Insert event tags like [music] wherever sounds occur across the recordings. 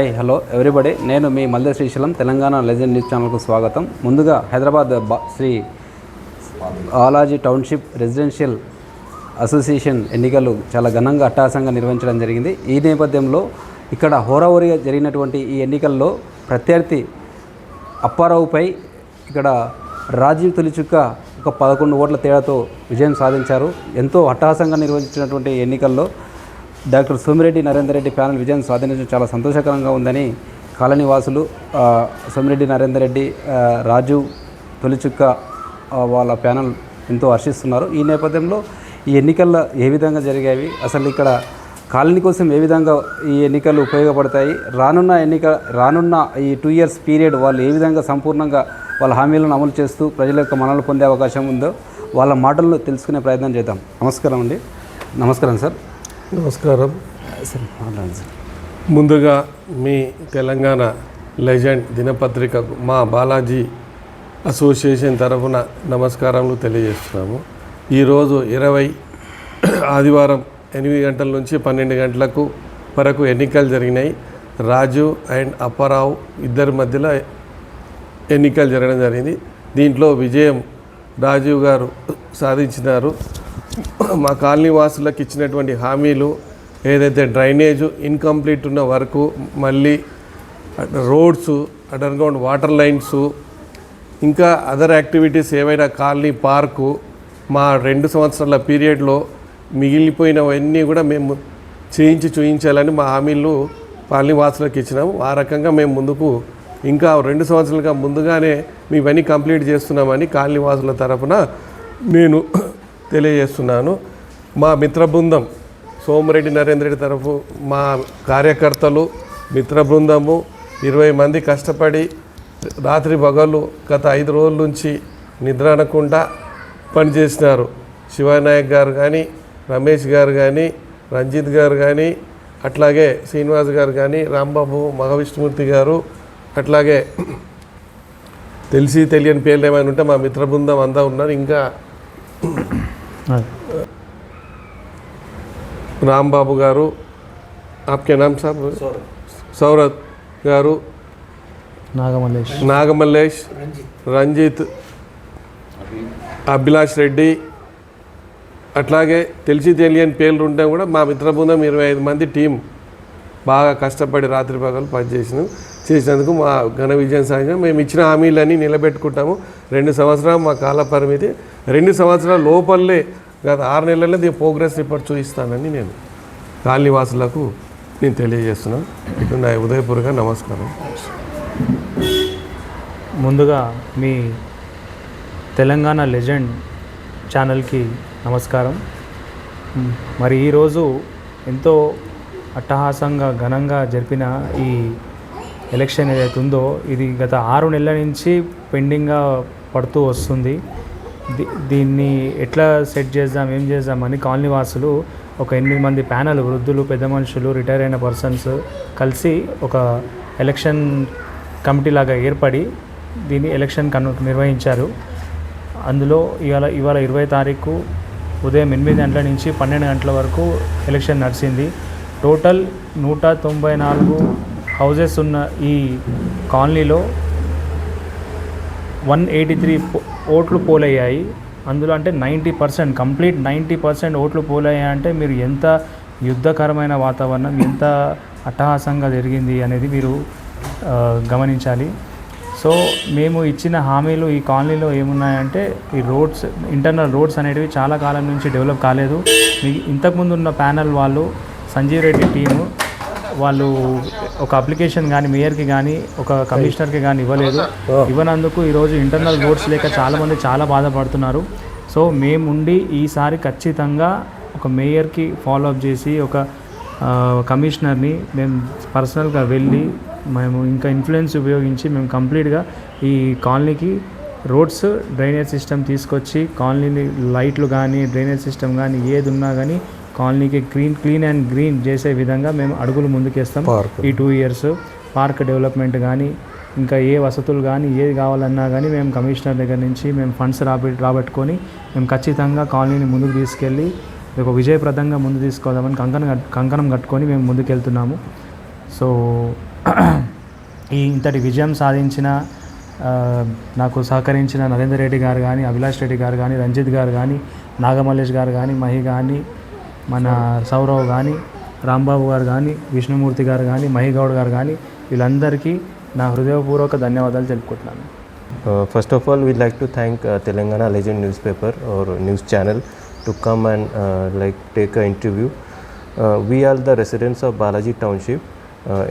Hi hello everybody నేను మీ Malde Srisailam Telangana legend news ఛానల్కు స్వాగతం. ముందుగా హైదరాబాద్ బా Sri Balaji township residential association ఎన్నికలు చాలా ఘనంగా అట్టహాసంగా నిర్వహించడం జరిగింది. ఈ నేపథ్యంలో ఇక్కడ హోరాహోరీగా జరిగినటువంటి ఈ ఎన్నికల్లో ప్రత్యర్థి అప్పారావుపై ఇక్కడ రాజీవ్ తొలిచుక్క ఒక పదకొండు ఓట్ల తేడాతో విజయం సాధించారు. ఎంతో అట్టహాసంగా నిర్వహించినటువంటి ఎన్నికల్లో డాక్టర్ సోమిరెడ్డి నరేందర్ రెడ్డి ప్యానల్ విజయం సాధించడం చాలా సంతోషకరంగా ఉందని కాలనీ వాసులు సోమిరెడ్డి నరేందర్ రెడ్డి రాజు తొలిచుక్క వాళ్ళ ప్యానల్ ఎంతో హర్షిస్తున్నారు. ఈ నేపథ్యంలో ఈ ఎన్నికల్లో ఏ విధంగా జరిగాయి అసలు ఇక్కడ కాలనీ కోసం ఏ విధంగా ఈ ఎన్నికలు ఉపయోగపడతాయి? రానున్న ఎన్నిక రానున్న ఈ టూ ఇయర్స్ పీరియడ్ వాళ్ళు ఏ విధంగా సంపూర్ణంగా వాళ్ళ హామీలను అమలు చేస్తూ ప్రజల యొక్క మనలు పొందే అవకాశం ఉందో వాళ్ళ మాటలను తెలుసుకునే ప్రయత్నం చేద్దాం. నమస్కారం అండి. నమస్కారం సార్. నమస్కారం. సార్ సార్ ముందుగా మీ తెలంగాణ లెజెండ్ దినపత్రికకు మా బాలాజీ అసోసియేషన్ తరఫున నమస్కారములు తెలియజేస్తున్నాము. ఈరోజు ఇరవై ఆదివారం ఎనిమిది గంటల నుంచి పన్నెండు గంటలకు వరకు ఎన్నికలు జరిగినాయి. రాజు అండ్ అప్పారావు ఇద్దరి మధ్యలో ఎన్నికలు జరగడం జరిగింది. దీంట్లో విజయం రాజీవ్ గారు సాధించినారు. మా కాలనీ వాసులకు ఇచ్చినటువంటి హామీలు ఏదైతే డ్రైనేజ్ ఇన్కంప్లీట్ ఉన్న వరకు మళ్ళీ roads under ground water lines ఇంకా అదర్ యాక్టివిటీస్ ఏవైనా కాలనీ పార్కు మా రెండు సంవత్సరాల పీరియడ్లో మిగిలిపోయినవన్నీ కూడా మేము చేయించి చూయించాలని మా హామీలు కాలనీ వాసులకు ఇచ్చినాము. ఆ రకంగా మేము ముందుకు ఇంకా రెండు సంవత్సరాలుగా ముందుగానే మీ ఇవన్నీ కంప్లీట్ చేస్తున్నామని కాలనీ వాసుల తరఫున నేను తెలియజేస్తున్నాను. మా మిత్ర బృందం సోమిరెడ్డి నరేంద్ర రెడ్డి తరఫు మా కార్యకర్తలు మిత్ర బృందము ఇరవై మంది కష్టపడి రాత్రి పగలు గత ఐదు రోజుల నుంచి నిద్ర అనకుండా పనిచేసినారు. శివనాయక్ గారు కానీ రమేష్ గారు కానీ రంజిత్ గారు కానీ అట్లాగే శ్రీనివాస్ గారు కానీ రాంబాబు మహావిష్ణుమూర్తి గారు అట్లాగే తెలిసి తెలియని పేర్లు ఏమైనా ఉంటే మా మిత్ర బృందం అంతా ఉన్నారు. ఇంకా రాంబాబు గారు ఆప్కే నామ్ సాబ్ సౌరత్. గారు? నాగమల్లేష్. నాగమల్లేష్. రంజిత్. అభిలాష్ రెడ్డి. అట్లాగే తెలిసి తెలియని పేర్లు ఉంటే కూడా మా మిత్ర బృందం ఇరవై ఐదు మంది టీం బాగా కష్టపడి రాత్రి పగలు పనిచేసినాం. చేసినందుకు మా ఘన విజయం సాధించాం. మేము ఇచ్చిన హామీలన్నీ నిలబెట్టుకుంటాము. రెండు సంవత్సరాలు మా కాల పరిమితి రెండు సంవత్సరాల లోపలే గత ఆరు నెలల్లో దీని ప్రోగ్రెస్ రిపోర్ట్ చూపిస్తానని నేను కాలనీవాసులకు నేను తెలియజేస్తున్నాను. ఇటు నా ఉదయపూర్గా నమస్కారం. ముందుగా మీ తెలంగాణ లెజెండ్ ఛానల్కి నమస్కారం. మరి ఈరోజు ఎంతో అట్టహాసంగా ఘనంగా జరిపిన ఈ ఎలక్షన్ ఏదైతే ఉందో ఇది గత ఆరు నెలల నుంచి పెండింగ్గా పడుతూ వస్తుంది. దీ- దీన్ని ఎట్లా సెట్ చేద్దాం ఏం చేద్దామని కాలనీ వాసులు ఒక ఎనిమిది మంది ప్యానల్ వృద్ధులు పెద్ద మనుషులు రిటైర్ అయిన పర్సన్స్ కలిసి ఒక ఎలక్షన్ కమిటీ లాగా ఏర్పడి దీన్ని ఎలక్షన్ కను నిర్వహించారు. అందులో ఇవాళ ఇవాళ ఇరవై తారీఖు ఉదయం ఎనిమిది గంటల నుంచి పన్నెండు గంటల వరకు ఎలక్షన్ నడిచింది. టోటల్ నూట తొంభై నాలుగు హౌజెస్ ఉన్న ఈ కాలనీలో వన్ ఎయిటీ త్రీ ఓట్లు పోలయ్యాయి. అందులో అంటే ninety percent complete ninety percent ఓట్లు పోలయ్యాయి అంటే మీరు ఎంత యుద్ధకరమైన వాతావరణం ఎంత అట్టహాసంగా జరిగింది అనేది మీరు గమనించాలి. సో మేము ఇచ్చిన హామీలు ఈ కాలనీలో ఏమున్నాయంటే ఈ రోడ్స్ ఇంటర్నల్ రోడ్స్ అనేటివి చాలా కాలం నుంచి డెవలప్ కాలేదు. మీ ఇంతకుముందు ఉన్న ప్యానల్ వాళ్ళు సంజీవ్ రెడ్డి టీము వాళ్ళు ఒక అప్లికేషన్ కానీ మేయర్కి కానీ ఒక కమిషనర్కి కానీ ఇవ్వలేదు. ఇవ్వనందుకు ఈరోజు ఇంటర్నల్ రోడ్స్ లేక చాలామంది చాలా బాధపడుతున్నారు. సో మేముండి ఈసారి ఖచ్చితంగా ఒక మేయర్కి ఫాలో అప్ చేసి ఒక కమిషనర్ని మేము పర్సనల్గా వెళ్ళి మేము ఇంకా ఇన్ఫ్లుయెన్స్ ఉపయోగించి మేము కంప్లీట్గా ఈ కాలనీకి రోడ్స్ డ్రైనేజ్ సిస్టమ్ తీసుకొచ్చి కాలనీని లైట్లు కానీ డ్రైనేజ్ సిస్టమ్ కానీ ఏది ఉన్నా కానీ కాలనీకి క్లీన్ క్లీన్ అండ్ గ్రీన్ చేసే విధంగా మేము అడుగులు ముందుకేస్తాం. ఈ టూ ఇయర్స్ పార్క్ డెవలప్మెంట్ కానీ ఇంకా ఏ వసతులు కానీ ఏది కావాలన్నా కానీ మేము కమిషనర్ దగ్గర నుంచి మేము ఫండ్స్ రాబె రాబట్టుకొని మేము ఖచ్చితంగా కాలనీని ముందుకు తీసుకెళ్ళి ఒక విజయప్రదంగా ముందు తీసుకోదామని కంకణం కంకణం కట్టుకొని మేము ముందుకెళ్తున్నాము సో ఈ ఇంతటి విజయం సాధించిన నాకు సహకరించిన నరేందర్ రెడ్డి గారు కానీ అభిలాష్ రెడ్డి గారు కానీ రంజిత్ గారు కానీ నాగమల్లేష్ గారు కానీ మహి కానీ మన సౌరవ్ కానీ రాంబాబు గారు కానీ విష్ణుమూర్తి గారు కానీ మహిగౌడ్ గారు కానీ వీళ్ళందరికీ నా హృదయపూర్వక ధన్యవాదాలు తెలుపుకుంటున్నాను. First of all we like to thank Telangana legend news paper or news channel to come and like take a interview we are the residents of Balaji township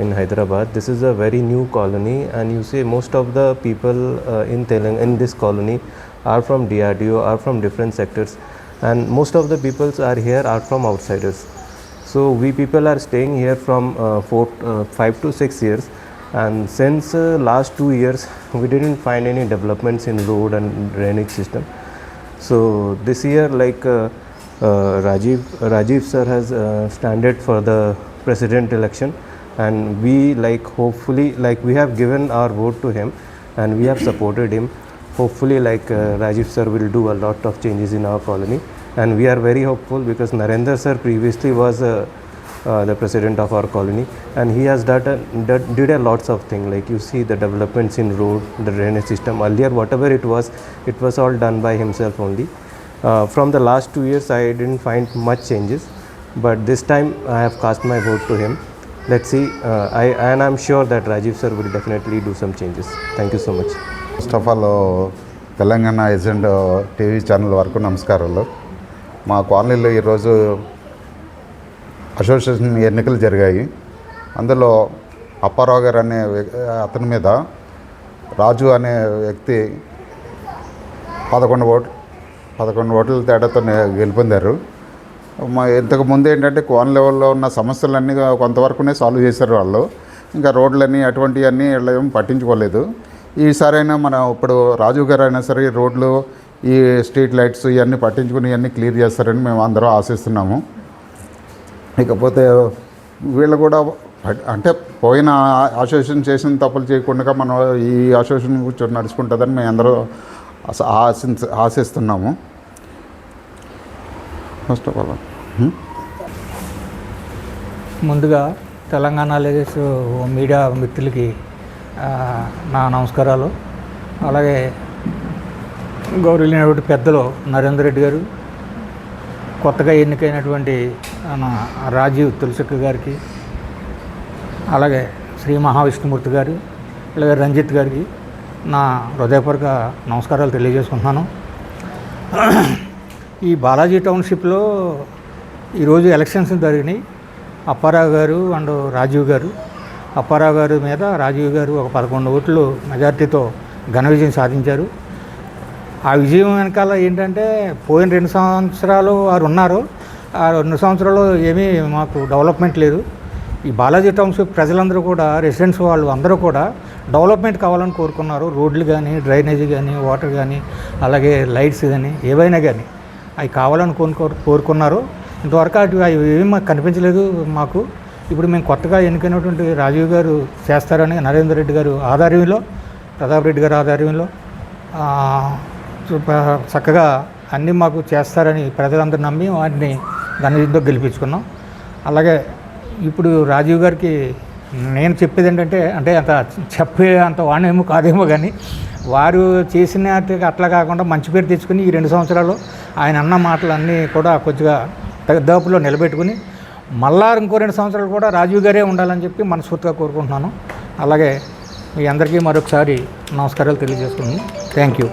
in Hyderabad this is a very new colony and you see most of the people in Telangana in this colony are from DRDO are from different sectors and most of the peoples are here are from outsiders. So we people are staying here from uh, four, uh, five to six years, and since uh, last two years [laughs] we didn't find any developments in road and drainage system. So this year, like uh, uh, Rajiv, Rajiv sir has uh, standard for the president election, and we like hopefully like we have given our vote to him, and we have supported him. Hopefully, like uh, Rajiv sir will do a lot of changes in our colony, and we are very hopeful because Narendra sir previously was uh, uh, the president of our colony, and he has done a, did- a lots of things. Like you see the developments in road, the drainage system. Earlier, whatever it was, it was all done by himself only. Uh, from the last two years, I didn't find much changes, but this time I have cast my vote to him. Let's see, uh, I and I'm sure that Rajiv sir will definitely do some changes. Thank you so much. First of all, Telangana agent TV channel వరకు నమస్కారాలు మా కాలనీలో ఈరోజు association ఎన్నికలు జరిగాయి. అందులో అప్పారావు గారు అనే అతని మీద రాజు అనే వ్యక్తి పదకొండు ఓట్లు పదకొండు ఓట్ల తేడాతో గెలుపొందారు. మా ఇంతకు ముందు ఏంటంటే కోన్ లెవెల్లో ఉన్న సమస్యలన్నీ కొంతవరకునే సాల్వ్ చేశారు వాళ్ళు. ఇంకా రోడ్లన్నీ అటువంటివన్నీ వీళ్ళు ఏం పట్టించుకోలేదు. ఈసారైనా మన ఇప్పుడు రాజు గారు అయినా సరే రోడ్లు ఈ స్ట్రీట్ లైట్స్ ఇవన్నీ పట్టించుకుని ఇవన్నీ క్లియర్ చేస్తారని మేము అందరం ఆశిస్తున్నాము. ఇకపోతే వీళ్ళు కూడా అంటే పోయిన అసోసియేషన్ చేసిన తప్పులు చేయకుండా మనం ఈ అసోసియేషన్ కూర్చొని నడుచుకుంటుందని మేము అందరూ ఆశి ఆశించ ఆశిస్తున్నాము. ఫస్ట్ ఆఫ్ ఆల్ ముందుగా తెలంగాణ లేడీస్ మీడియా మిత్రులకి నా నమస్కారాలు. అలాగే గౌరవమైనటువంటి పెద్దలు నరేందర్ రెడ్డి గారు కొత్తగా ఎన్నికైనటువంటి రాజీవ్ తులసిక్క గారికి అలాగే శ్రీ మహావిష్ణుమూర్తి గారు అలాగే రంజిత్ గారికి నా హృదయపూర్వక నమస్కారాలు తెలియజేసుకుంటున్నాను. ఈ బాలాజీ టౌన్షిప్లో ఈరోజు ఎలక్షన్స్ జరిగినాయి. అప్పారావు గారు అండ్ రాజీవ్ గారు. అప్పారావు గారి మీద రాజీవ్ గారు ఒక పదకొండు ఓట్లు మెజార్టీతో ఘన విజయం సాధించారు. ఆ విజయం వెనకాల ఏంటంటే పోయిన రెండు సంవత్సరాలు వారు ఉన్నారు. ఆ రెండు సంవత్సరాలు ఏమీ మాకు డెవలప్మెంట్ లేదు. ఈ బాలాజీ టౌన్షిప్ ప్రజలందరూ కూడా రెసిడెంట్స్ వాళ్ళు అందరూ కూడా డెవలప్మెంట్ కావాలని కోరుకున్నారు. రోడ్లు కానీ డ్రైనేజీ కానీ వాటర్ కానీ అలాగే లైట్స్ కానీ ఏవైనా కానీ అవి కావాలని కోరుకో కోరుకున్నారు. ఇంతవరకు అటు అవి ఏమీ మాకు కనిపించలేదు మాకు. ఇప్పుడు మేము కొత్తగా ఎన్నికైనటువంటి రాజీవ్ గారు చేస్తారని నరేందర్ రెడ్డి గారు ఆధ్వర్యంలో ప్రతాప్ రెడ్డి గారు ఆధ్వర్యంలో చక్కగా అన్నీ మాకు చేస్తారని ప్రజలందరూ నమ్మి వాటిని ఘనవిజయంతో గెలిపించుకున్నాం. అలాగే ఇప్పుడు రాజీవ్ గారికి నేను చెప్పేది ఏంటంటే అంటే అంత చెప్పే అంత వాణేమో కాదేమో కానీ వారు చేసిన అట్లా కాకుండా మంచి పేరు తెచ్చుకుని ఈ రెండు సంవత్సరాలు ఆయన అన్న మాటలన్నీ కూడా కొద్దిగా దాపులో నిలబెట్టుకుని మళ్ళా ఇంకో రెండు సంవత్సరాలు కూడా రాజీవ్ గారే ఉండాలని చెప్పి మనస్ఫూర్తిగా కోరుకుంటున్నాను. అలాగే మీ అందరికీ మరొకసారి నమస్కారాలు తెలియజేస్తున్నాను థ్యాంక్ యూ.